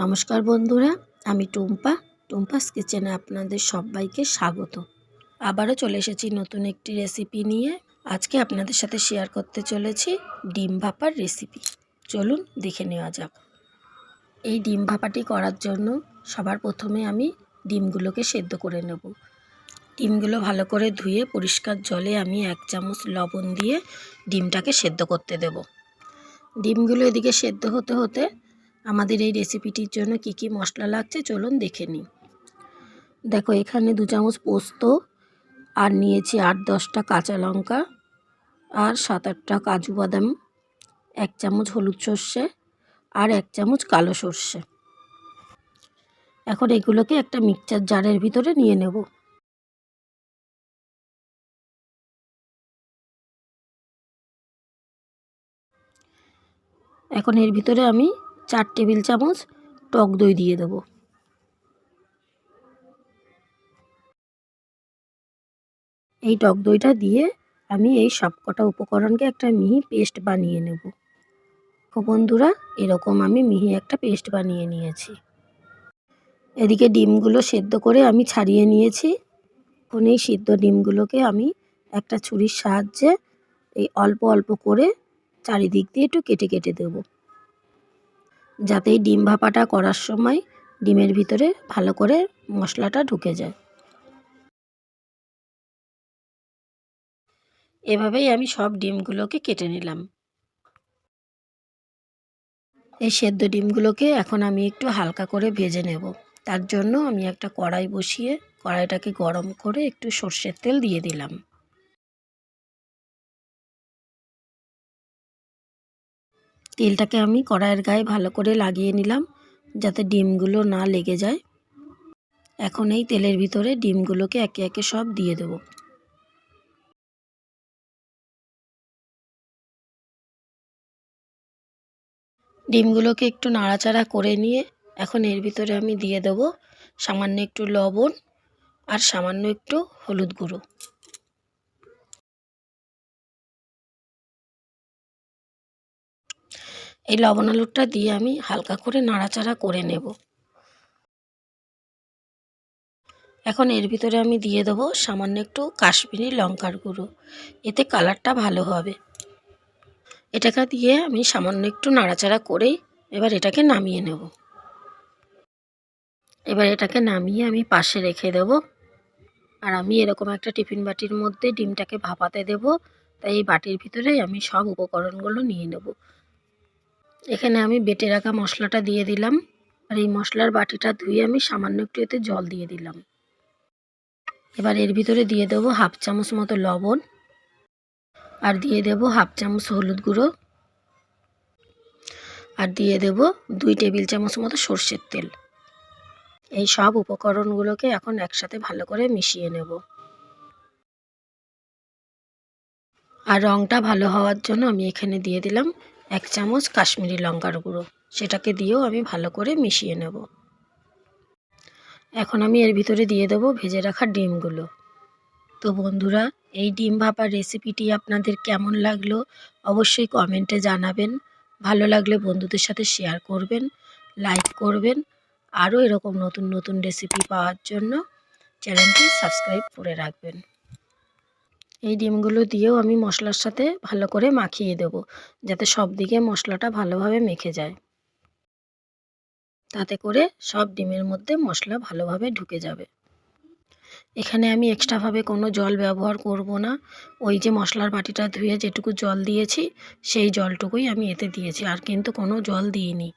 নমস্কার বন্ধুরা, আমি টুম্পা। টুম্পাস কিচেনে আপনাদের সবাইকে স্বাগত। আবারও চলে এসেছি নতুন একটি রেসিপি নিয়ে। আজকে আপনাদের সাথে শেয়ার করতে চলেছি ডিম ভাপার রেসিপি। চলুন দেখে নেওয়া যাক। এই ডিম ভাপাটি করার জন্য সবার প্রথমে আমি ডিমগুলোকে সেদ্ধ করে নেব। ডিমগুলো ভালো করে ধুয়ে পরিষ্কার জলে আমি এক চামচ লবণ দিয়ে ডিমটাকে সেদ্ধ করতে দেব। ডিমগুলো এদিকে সেদ্ধ হতে হতে আমাদের এই রেসিপিটির জন্য কি কি মশলা লাগছে চলুন দেখে নিই। দেখো, এখানে দু চামচ পোস্ত, আর নিয়েছি আট দশটা কাঁচা লঙ্কা, আর সাত আটটা কাজু বাদাম, এক চামচ হলুদ সর্ষে, আর এক চামচ কালো সর্ষে। এখন এগুলোকে একটা মিক্সচার জারের ভিতরে নিয়ে নেব। এখন এর ভিতরে আমি চার টেবিল চামচ টক দই দিয়ে দেবো। এই টক দইটা দিয়ে আমি এই সব কটা উপকরণকে একটা মিহি পেস্ট বানিয়ে নেব। বন্ধুরা, এরকম আমি মিহি একটা পেস্ট বানিয়ে নিয়েছি। এদিকে ডিমগুলো সেদ্ধ করে আমি ছাড়িয়ে নিয়েছি। এখন এই সিদ্ধ ডিমগুলোকে আমি একটা ছুরির সাহায্যে এই অল্প অল্প করে চারিদিক দিয়ে একটু কেটে কেটে দেবো। যাতে ডিম ভাপাটা করার সময় ডিমের ভিতরে ভালো করে মশলাটা ঢুকে যায়। এভাবেই আমি সব ডিমগুলোকে কেটে নিলাম। এই সেদ্ধ ডিমগুলোকে এখন আমি একটু হালকা করে ভেজে নেব। তার জন্য আমি একটা কড়াই বসিয়ে কড়াইটাকে গরম করে একটু সর্ষের তেল দিয়ে দিলাম। তেলটাকে আমি কড়াইয়ের গায়ে ভালো করে লাগিয়ে নিলাম, যাতে ডিমগুলো না লেগে যায়। এখন এই তেলের ভিতরে ডিমগুলোকে একে একে সব দিয়ে দেব। ডিমগুলোকে একটু নাড়াচাড়া করে নিয়ে এখন এর ভিতরে আমি দিয়ে দেব সামান্য একটু লবণ আর সামান্য একটু হলুদ গুঁড়ো। এই লবণ আলুরটা দিয়ে আমি হালকা করে নাড়াচাড়া করে নেব। এখন এর ভিতরে আমি দিয়ে দেবো সামান্য একটু কাশ্মীরি লঙ্কার গুঁড়ো। এতে কালারটা ভালো হবে। এটাকে দিয়ে আমি সামান্য একটু নাড়াচাড়া করেই এবার এটাকে নামিয়ে নেব। এবার এটাকে নামিয়ে আমি পাশে রেখে দেব। আর আমি এরকম একটা টিফিন বাটির মধ্যে ডিমটাকে ভাপাতে দেব। তাই এই বাটির ভিতরেই আমি সব উপকরণগুলো নিয়ে নেব। এখানে আমি বেটে রাখা মশলাটা দিয়ে দিলাম আর এই মশলার বাটিটা ধুয়ে আমি সামান্য একটু এতে জল দিয়ে দিলাম। এবার এর ভিতরে দিয়ে দেবো হাফ চামচ মতো লবণ আর দিয়ে দেবো হাফ চামচ হলুদ গুঁড়ো আর দিয়ে দেব দুই টেবিল চামচ মতো সর্ষের তেল। এই সব উপকরণগুলোকে এখন একসাথে ভালো করে মিশিয়ে নেব। আর রঙটা ভালো হওয়ার জন্য আমি এখানে দিয়ে দিলাম এক চামচ কাশ্মীরি লঙ্কার গুঁড়ো। সেটাকে দিয়েও আমি ভালো করে মিশিয়ে নেব। এখন আমি এর ভিতরে দিয়ে দেবো ভেজে রাখা ডিমগুলো। তো বন্ধুরা, এই ডিম ভাপার রেসিপিটি আপনাদের কেমন লাগল অবশ্যই কমেন্টে জানাবেন। ভালো লাগলে বন্ধুদের সাথে শেয়ার করবেন, লাইক করবেন, আরও এরকম নতুন নতুন রেসিপি পাওয়ার জন্য চ্যানেলটি সাবস্ক্রাইব করে রাখবেন। এই ডিমগুলো দিয়েও আমি মশলার সাথে ভালো করে মাখিয়ে দেব, যাতে সব দিকে মশলাটা ভালোভাবে মেখে যায়। তাতে করে সব ডিমের মধ্যে মশলা ভালোভাবে ঢুকে যাবে। এখানে আমি এক্সট্রাভাবে কোনো জল ব্যবহার করব না। ওই যে মশলার বাটিটা ধুয়ে যেটুকু জল দিয়েছি, সেই জলটুকুই আমি এতে দিয়েছি, আর কিন্তু কোনো জল দিইনি।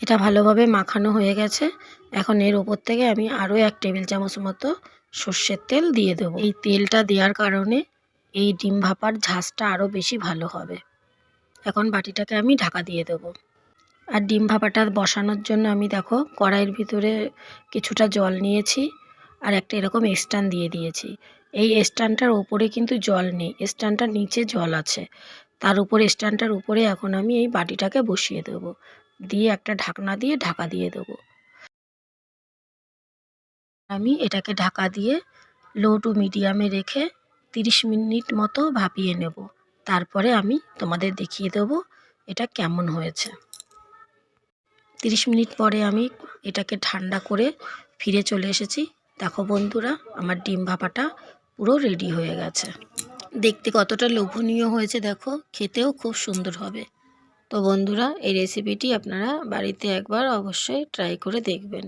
এটা ভালোভাবে মাখানো হয়ে গেছে। এখন এর ওপর থেকে আমি আরও এক টেবিল চামচ মতো সর্ষের তেল দিয়ে দেবো। এই তেলটা দেওয়ার কারণে এই ডিম ভাপার ঝাঁজটা আরও বেশি ভালো হবে। এখন বাটিটাকে আমি ঢাকা দিয়ে দেবো। আর ডিম ভাপাটা বসানোর জন্য আমি দেখো কড়াইয়ের ভিতরে কিছুটা জল নিয়েছি আর একটা এরকম স্ট্যান্ড দিয়ে দিয়েছি। এই স্ট্যান্ডটার ওপরে কিন্তু জল নেই, স্ট্যান্ডটার নিচে জল আছে। তার উপরে স্ট্যান্ডটার উপরে এখন আমি এই বাটিটাকে বসিয়ে দেবো। দিয়ে একটা ঢাকনা দিয়ে ঢাকা দিয়ে দেবো। আমি এটাকে ঢাকা দিয়ে লো টু মিডিয়ামে রেখে তিরিশ মিনিট মতো ভাপিয়ে নেব। তারপরে আমি তোমাদের দেখিয়ে দেবো এটা কেমন হয়েছে। তিরিশ মিনিট পরে আমি এটাকে ঠান্ডা করে ফিরে চলে এসেছি। দেখো বন্ধুরা, আমার ডিম ভাপাটা পুরো রেডি হয়ে গেছে। দেখতে কতটা লোভনীয় হয়েছে দেখো, খেতেও খুব সুন্দর হবে। তো বন্ধুরা এই রেসিপিটি আপনারা বাড়িতে একবার অবশ্যই ট্রাই করে দেখবেন।